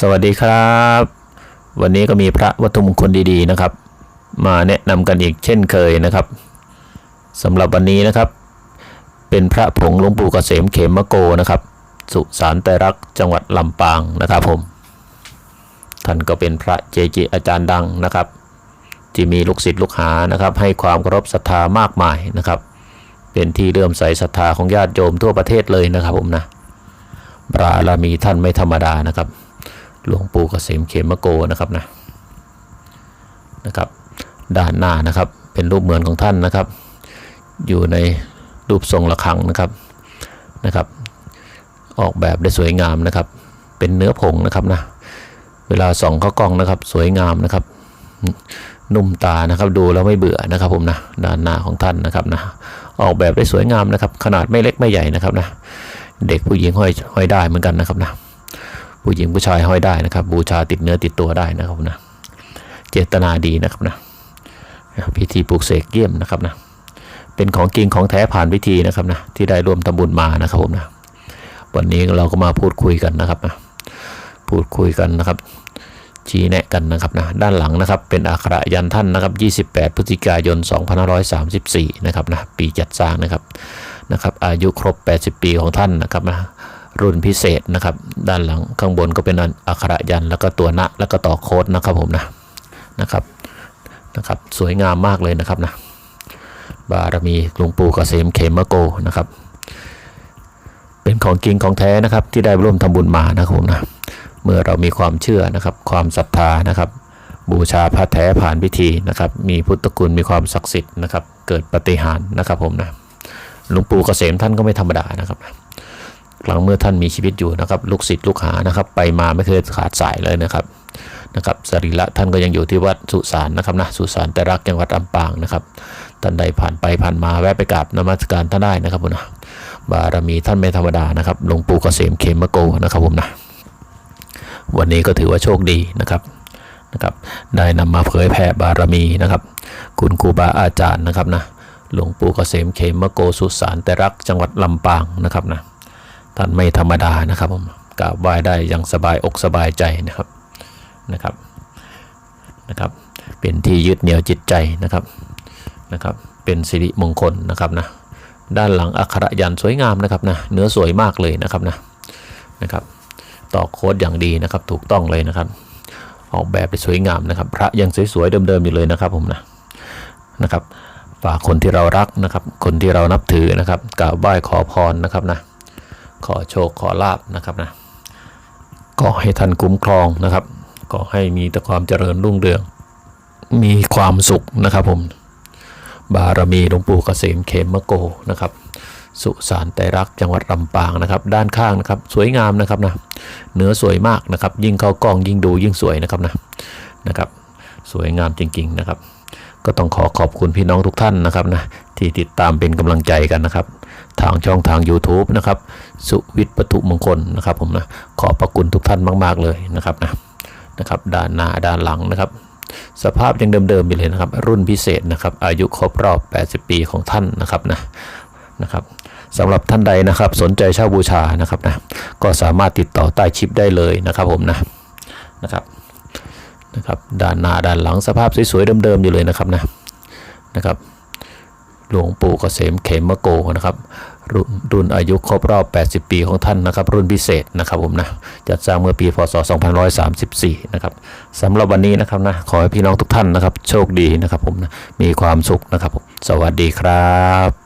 สวัสดีครับ วันนี้ก็มีพระวัตถุมงคลดีๆนะครับ มาแนะนำกันอีกเช่นเคยนะครับสำหรับวันนี้นะครับ เป็นพระผงหลวงปู่เกษมเขมมะโกนะครับ สุสานไตรรักจังหวัดลำปางนะครับผม ท่านก็เป็นพระเจจิอาจารย์ดังนะครับ ที่มีลูกศิษย์ลูกหานะครับ ให้ความเคารพศรัทธามากมายนะครับ เป็นที่เลื่อมใสศรัทธาของญาติโยมทั่วประเทศเลยนะครับผมนะบารมีท่านไม่ธรรมดานะครับ หลวงปู่เกษมเขมโกนะครับนะนะครับ ด้านหน้านะครับเป็นรูปเหมือนของท่านนะครับ อยู่ในรูปทรงระฆังนะครับนะครับ ออกแบบได้สวยงามนะครับ เป็นเนื้อผงนะครับนะเวลาส่องเข้ากล้องนะครับ สวยงามนะครับนุ่มตานะครับดูแล้วไม่เบื่อนะครับผมนะด้านหน้าของท่านนะครับนะออกแบบได้สวยงามนะครับ ขนาดไม่เล็กไม่ใหญ่นะครับนะเด็กผู้หญิงห้อยห้อยได้เหมือนกันนะครับนะ ผู้หญิงผู้ชายห้อยได้นะครับ บูชาติดเนื้อติดตัวได้นะครับนะเจตนาดีนะครับนะพิธีปลูกเสกเยี่ยมนะครับนะเป็นของจริงของแท้ผ่านพิธีนะครับนะที่ได้ร่วมทำบุญมานะครับผมนะวันนี้เราก็มาพูดคุยกันนะครับนะพูดคุยกันนะครับ ชี้แนะกันนะครับนะด้านหลังนะครับเป็นอักขระยันท่านนะครับ 28 พฤศจิกายน 2534 นะครับนะปีจัดสร้างนะครับนะครับ อายุครบ 80 ปีของท่านนะครับนะ รุ่นพิเศษนะครับ ด้านหลังข้างบนก็เป็นอักขระยันแล้วก็ตัวณแล้วก็ต่อโค้ดนะครับผมนะนะครับนะครับ สวยงามมากเลยนะครับนะบารมีหลวงปู่เกษมเขมโกนะครับ เป็นของจริงของแท้นะครับที่ได้ร่วมทำบุญมานะครับผมนะเมื่อเรามีความเชื่อนะครับความศรัทธานะครับ บูชาพระแท้ผ่านพิธีนะครับ มีพุทธคุณมีความศักดิ์สิทธิ์นะครับ เกิดปฏิหารนะครับผมนะหลวงปู่เกษมท่านก็ไม่ธรรมดานะครับ หลังเมื่อท่านมีชีวิตอยู่นะครับ ลูกศิษย์ลูกหานะครับ ไปมาไม่เคยขาดสายเลยนะครับนะครับสรีระท่านก็ยังอยู่ที่วัดสุสานนะครับนะสุสานแต่รักจังหวัดลำปางนะครับท่านใดผ่านไปผ่านมาแวะไปกราบนมัสการท่านได้นะครับผมนะบารมีท่านไม่ธรรมดานะครับหลวงปู่เกษมเขมโกนะครับผมนะวันนี้ก็ถือว่าโชคดีนะครับนะครับได้นำมาเผยแผ่บารมีนะครับ คุณครูบาอาจารย์นะครับนะหลวงปู่เกษมเขมโกสุสานแต่รักจังหวัดลำปางนะครับนะ ท่านไม่ธรรมดานะครับผมกราบไหว้ได้อย่างสบายอกสบายใจนะครับนะครับนะครับ เป็นที่ยึดเหนี่ยวจิตใจนะครับนะครับ เป็นสิริมงคลนะครับนะด้านหลังอักขระยันสวยงามนะครับนะเนื้อสวยมากเลยนะครับนะนะครับต่อโค้ดอย่างดีนะครับถูกต้องเลยนะครับ ออกแบบได้สวยงามนะครับ พระยังสวยๆเดิมๆอยู่เลยนะครับผมนะนะครับฝากคนที่เรารักนะครับ คนที่เรานับถือนะครับกราบไหว้ขอพรนะครับนะ ขอโชคขอลาบนะครับนะก็ให้ท่านคุ้มครองนะครับ ก็ให้มีแต่ความเจริญรุ่งเรือง มีความสุขนะครับผม บารมีหลวงปู่เกษมเขมมะโกนะครับ สุสานไตรรักษ์จังหวัดลำปางนะครับ ด้านข้างนะครับ สวยงามนะครับนะเนื้อสวยมากนะครับ ยิ่งเข้ากล้องยิ่งดูยิ่งสวยนะครับนะนะครับ สวยงามจริง ๆนะครับ ก็ต้องขอขอบคุณพี่น้องทุกท่านนะครับนะที่ติดตามเป็นกำลังใจกันนะครับางช่องทาง YouTube นะครับ สุวิทย์ปทุมงคลนะครับผมนะขอบพระคุณทุกท่านมาก ๆ เลยนะครับนะนะครับด้านหน้าด้านหลังนะครับ สภาพยังเดิมๆอยู่เลยนะครับ รุ่นพิเศษนะครับ อายุครบรอบ 80 ปีของท่านนะครับนะนะครับสำหรับท่านใดนะครับ สนใจเช่าบูชานะครับนะก็สามารถติดต่อใต้ชิปได้เลยนะครับผมนะนะครับนะครับด้านหน้าด้านหลังสภาพสวยๆเดิมๆอยู่เลยนะครับนะนะครับ หลวงปู่เกษมเขมโกนะครับรรุ่นอายุครบรอบ 80 ปีของท่านนะครับ รุ่นพิเศษนะครับผมนะจัดสร้างเมื่อปีพศ 2534 นะครับสำหรับวันนี้นะครับนะขอให้พี่น้องทุกท่านนะครับ โชคดีนะครับผมนะมีความสุขนะครับผมสวัสดีครับ